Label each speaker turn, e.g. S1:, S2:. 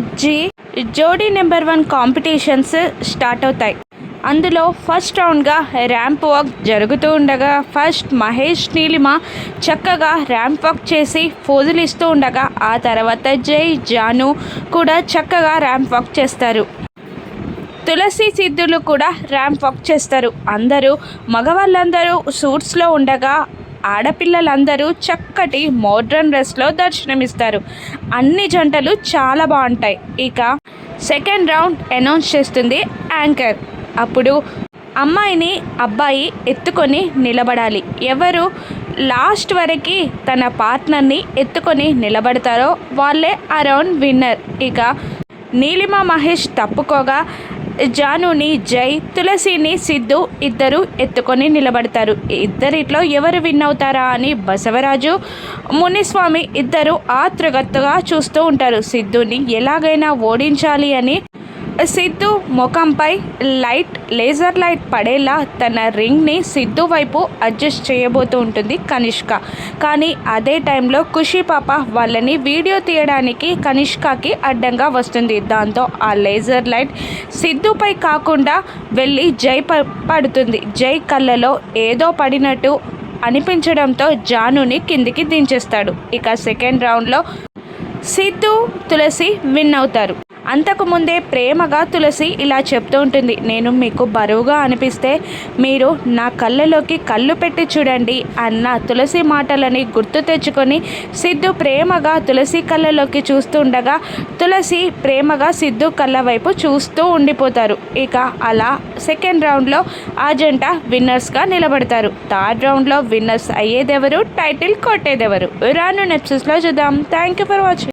S1: G జోడీ number one competitions start అవుతాయి. అందులో ఫస్ట్ రౌండ్గా ర్యాంప్ వాక్ జరుగుతూ ఉండగా ఫస్ట్ మహేష్ నీలిమ చక్కగా ర్యాంప్ వాక్ చేసి ఫోజులు ఇస్తూ ఉండగా ఆ తర్వాత జై జాను కూడా చక్కగా ర్యాంప్ వాక్ చేస్తారు. తులసి సిద్ధులు కూడా ర్యాంప్ వాక్ చేస్తారు. అందరూ మగవాళ్ళందరూ సూట్స్లో ఉండగా ఆడపిల్లలందరూ చక్కటి మోడ్రన్ డ్రెస్లో దర్శనమిస్తారు. అన్ని జంటలు చాలా బాగుంటాయి. ఇక సెకండ్ రౌండ్ అనౌన్స్ చేస్తుంది యాంకర్. అప్పుడు అమ్మాయిని అబ్బాయి ఎత్తుకొని నిలబడాలి. ఎవరు లాస్ట్ వరకు తన పార్ట్నర్ని ఎత్తుకొని నిలబడతారో వాళ్ళే అరౌండ్ విన్నర్. ఇక నీలిమ మహేష్ తప్పుకోగా జానుని జై తులసిని సిద్ధు ఇద్దరు ఎత్తుకొని నిలబడతారు. ఇద్దరిట్లో ఎవరు విన్ అవుతారా అని బసవరాజు మునిస్వామి ఇద్దరు ఆతృగత్తుగా చూస్తూ ఉంటారు. సిద్ధుని ఎలాగైనా ఓడించాలి అని సిద్ధు ముఖంపై లైట్ లేజర్ లైట్ పడేలా తన రింగ్ని సిద్ధు వైపు అడ్జస్ట్ చేయబోతూ ఉంటుంది కనిష్క. కానీ అదే టైంలో ఖుషి పాప వాళ్ళని వీడియో తీయడానికి కనిష్కకి అడ్డంగా వస్తుంది. దాంతో ఆ లేజర్ లైట్ సిద్ధుపై కాకుండా వెళ్ళి జై ప- పడుతుంది. జై కళ్ళలో ఏదో పడినట్టు అనిపించడంతో జానుని కిందికి దించేస్తాడు. ఇక సెకండ్ రౌండ్లో సిద్ధు తులసి విన్ అవుతారు. అంతకుముందే ప్రేమగా తులసి ఇలా చెప్తూ ఉంటుంది. నేను మీకు బరువుగా అనిపిస్తే మీరు నా కళ్ళలోకి కళ్ళు పెట్టి చూడండి అన్న తులసి మాటలని గుర్తు తెచ్చుకొని సిద్ధు ప్రేమగా తులసి కళ్ళలోకి చూస్తూ ఉండగా తులసి ప్రేమగా సిద్ధు కళ్ళ వైపు చూస్తూ ఉండిపోతారు. ఇక అలా సెకండ్ రౌండ్లో ఆ జంట విన్నర్స్గా నిలబడతారు. థర్డ్ రౌండ్లో విన్నర్స్ అయ్యేదెవరు? టైటిల్ కొట్టేదెవరు? రాను నెప్సెస్లో చూద్దాం. Thank you for watching.